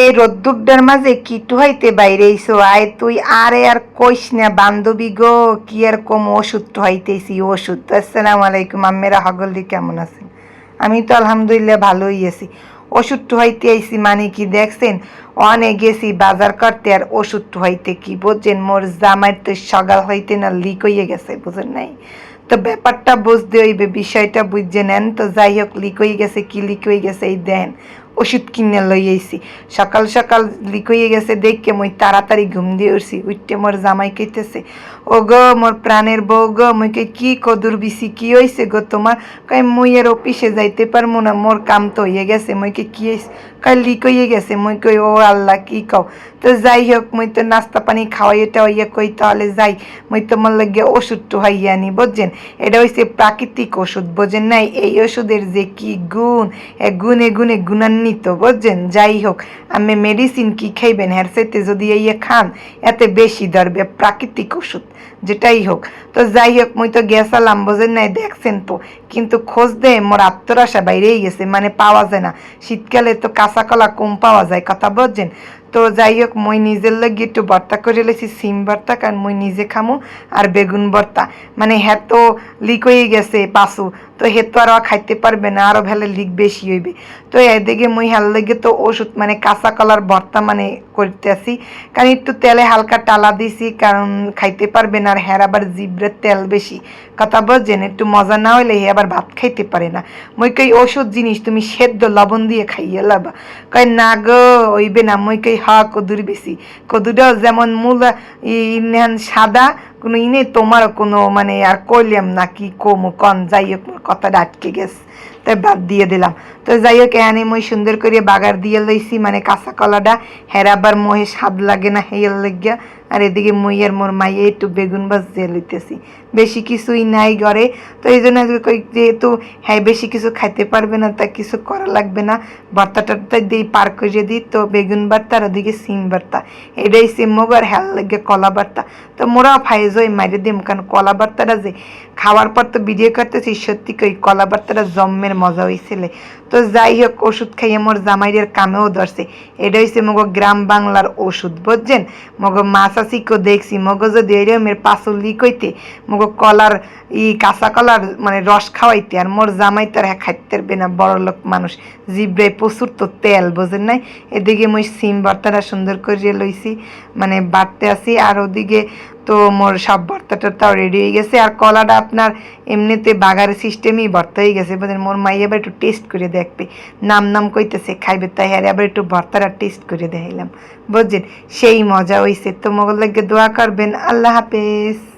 এই রোদ্দুরটার মাঝে কিটু হইতে বাইরে আইসো আয় তুই, আরে আর কইস না, বান্ধবী গো, কি আর কম ওষুধ হইতেছি, ওষুধ আসসালামু আলাইকুম, আম্মেরা হগলদি কেমন আছেন? আমি তো আলহামদুলিল্লাহ ভালোই আছি। ওষুধ হইতে আইসি মানে কি দেখছেন? অনে গেছি বাজার করতে আর ওষুধ হইতে কি বুঝছেন? মোর জামাই তো সকাল হইতে না লিক হইয়ে গেছে, বুঝেন নাই? তো ব্যাপারটা বুঝতে হইবে, বিষয়টা বুঝছে নেন তো যাই হোক লিক হয়ে গেছে, কি লিক হয়ে গেছে, এই দেন। ওষুধ কিনে লই সকাল সকাল লিক হয়ে গেছে দেখকে মই তাড়াতাড়ি ঘুম দিয়ে উঠছি। উঠতে মোর জামাই কইতেছে ও গো মোর প্রাণের বউ গো। মই কই, কি কদুর বিসি কি হইছে গো তোমার? কই, মুই এর অফিসে যাইতে পারব না, মোর কাম তো হয়ে গেছে। মই কই, কি হইছে? কই, লিক হয়ে গেছে। মই কই, ও আল্লাহ, কি কও? তো যাই হোক, মই তো নাস্তা পানি খাওয়াই এটা হইয়া কই, তাহলে যাই। মই তোমার লাগে ওষুধ টুহাইয়া আনি, বুঝছেন? এটা হইছে প্রাকৃতিক ওষুধ, বোঝেন নাই? এই ওষুধের যে কি গুণ, এ গুণে গুণে গুণান্বিত। বুঝছেন? যাই হোক, আমি মেডিসিন কি খাইবেন? হ্যার সাথে যদি ইয়ে খান, এতে বেশি ধরবে, প্রাকৃতিক ওষুধ, যেটাই হোক। তো যাই হোক, মুই তো গেছালাম বোঝেন নাই? দেখছেন তো? কিন্তু খোঁজ দে মোর আত্মরাশা বাইরেই গেছে মানে পাওয়া যায় না। শীতকালে তো কাঁচা কলা কম পাওয়া যায়, কথা বুঝছেন? তো যাই হোক, মই নিজের লাগে একটু ভর্তা করে লেছি, সিম ভর্তা, কারণ মই নিজে খামু, আর বেগুন ভর্তা। মানে হ্যাঁ তো লিক হয়ে গেছে পাশু তো হে তো আরও খাইতে পারবে না আরও ভেলে লিক বেশি হইবে। তো এদিকে মই হাল লেগে তো ওষুধ মানে কাঁচা কলার ভর্তা মানে করতে আসি কারণ একটু তেলে হালকা টালা দিছি, কারণ খাইতে পারবে না, আর হ্যাঁ আবার জিব্রের তেল বেশি। কথা বলছেন, একটু মজা না হইলে হে আবার ভাত খাইতে পারে না। মই কই, ওষুধ জিনিস তুমি সেদ্ধ লবণ দিয়ে খাইয়ে লাবা। কই না গো, হইবে না। মই কই হা, কদুর বেশি। কদুটাও যেমন মূল ইনহান সাদা, কোনো ইনে তোমার কোনো মানে আর কইলাম না কি কমু, কন, যাই হোক কথাটা আটকে গেছে। তাই বাদ দিয়ে দিলাম। তো যাই হোক এনে মই সুন্দর করে বাগার দিয়ে লইছি মানে কাঁচা কলাটা। হেরাবার মহে স্বাদ লাগে না হেয়ার লাগিয়া। আর এদিকে মই আর মোর মাইয়ে একটু বেগুন ভাজ দিয়ে লইতেছি। বেশি কিছুই নাই ঘরে। তো এই জন্য যেহেতু হ্যাঁ বেশি কিছু খাইতে পারবে না, তা কিছু করা লাগবে না। ভর্তা টর্তা দিই পার করে দিই। তো বেগুন বার্তা আর ওদিকে সিম বার্তা এটাই সিম আর হ্যাল লাগে কলা ভর্তা। তো মোরা ফাইজ ওই মাইরে দিম। কারণ কলা বার্তাটা যে খাওয়ার পর তো ভিডিও করতেছি, সত্যি কই কলা ভর্তাটা জম্মের মজা হয়েছিল তো যাই হোক ওষুধ খাইয়ে মোর জামাইয়ের কামেও ধরছে। এটা হয়েছে মগ গ্রাম বাংলার ওষুধ, বুঝছেন? মগ মাছ আসিকেও দেখছি, মগ যদি এরমের পাচলি কইতে, মগ কলার ই কাঁচা কলার মানে রস খাওয়াইতে, আর মোর জামাই তার হ্যাঁ খাইতে পারবে না, বড় লোক মানুষ। জিব্রে প্রচুর তো তেল, বোঝেন নাই? এদিকে মই সিম ভর্তাটা সুন্দর করে লইছি মানে বাড়তে আসি, আর ওদিকে তো মোর সব ভর্তা টর্তাও রেডি হয়ে গেছে। আর কলাটা আপনার এমনিতে বাগারের সিস্টেমই ভর্তা হয়ে গেছে। বলেন মোর মাই আবার একটু টেস্ট করে দেখবে। নাম নাম কইতেছে, খাইবে তাই? আর আবার একটু ভর্তাটা টেস্ট করে দেখাইলাম। বুঝছেন? সেই মজা হইছে। তো মোগল লাগে দোয়া করবেন। আল্লাহ হাফেজ।